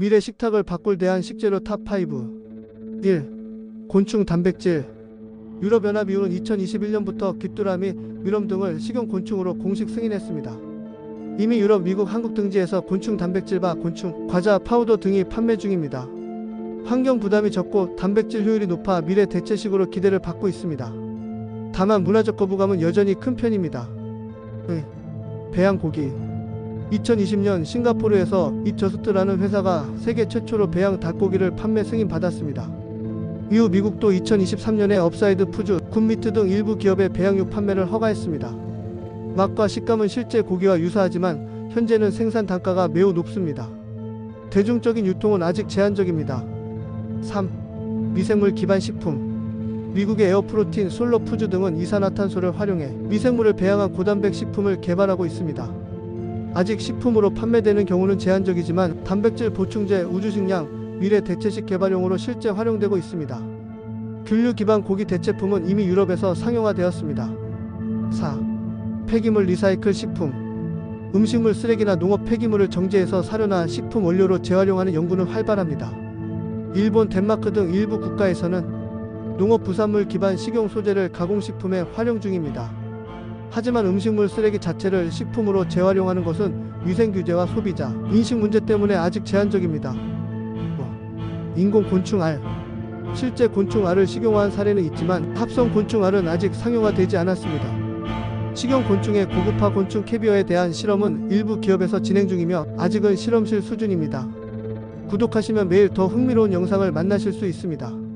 미래 식탁을 바꿀 대한 식재료 탑5 1. 곤충 단백질 유럽연합 이후는 2021년부터 귀뚜라미, 미럼 등을 식용곤충으로 공식 승인했습니다. 이미 유럽, 미국, 한국 등지에서 곤충 단백질바, 곤충, 과자, 파우더 등이 판매 중입니다. 환경 부담이 적고 단백질 효율이 높아 미래 대체식으로 기대를 받고 있습니다. 다만 문화적 거부감은 여전히 큰 편입니다. 의, 배양 고기 2020년 싱가포르에서 이저스트라는 회사가 세계 최초로 배양 닭고기를 판매 승인받았습니다. 이후 미국도 2023년에 업사이드 푸즈, 굿미트 등 일부 기업의 배양육 판매를 허가했습니다. 맛과 식감은 실제 고기와 유사하지만 현재는 생산 단가가 매우 높습니다. 대중적인 유통은 아직 제한적입니다. 3. 미생물 기반 식품 미국의 에어프로틴, 솔로푸즈 등은 이산화탄소를 활용해 미생물을 배양한 고단백 식품을 개발하고 있습니다. 아직 식품으로 판매되는 경우는 제한적이지만 단백질 보충제, 우주식량, 미래 대체식 개발용으로 실제 활용되고 있습니다. 균류 기반 고기 대체품은 이미 유럽에서 상용화되었습니다. 4. 폐기물 리사이클 식품 음식물 쓰레기나 농업 폐기물을 정제해서 사료나 식품 원료로 재활용하는 연구는 활발합니다. 일본, 덴마크 등 일부 국가에서는 농업 부산물 기반 식용 소재를 가공식품에 활용 중입니다. 하지만 음식물 쓰레기 자체를 식품으로 재활용하는 것은 위생 규제와 소비자 인식 문제 때문에 아직 제한적입니다. 어, 인공 곤충 알 실제 곤충 알을 식용화한 사례는 있지만 합성 곤충 알은 아직 상용화되지 않았습니다. 식용 곤충의 고급화 곤충 캐비어에 대한 실험은 일부 기업에서 진행 중이며 아직은 실험실 수준입니다. 구독하시면 매일 더 흥미로운 영상을 만나실 수 있습니다.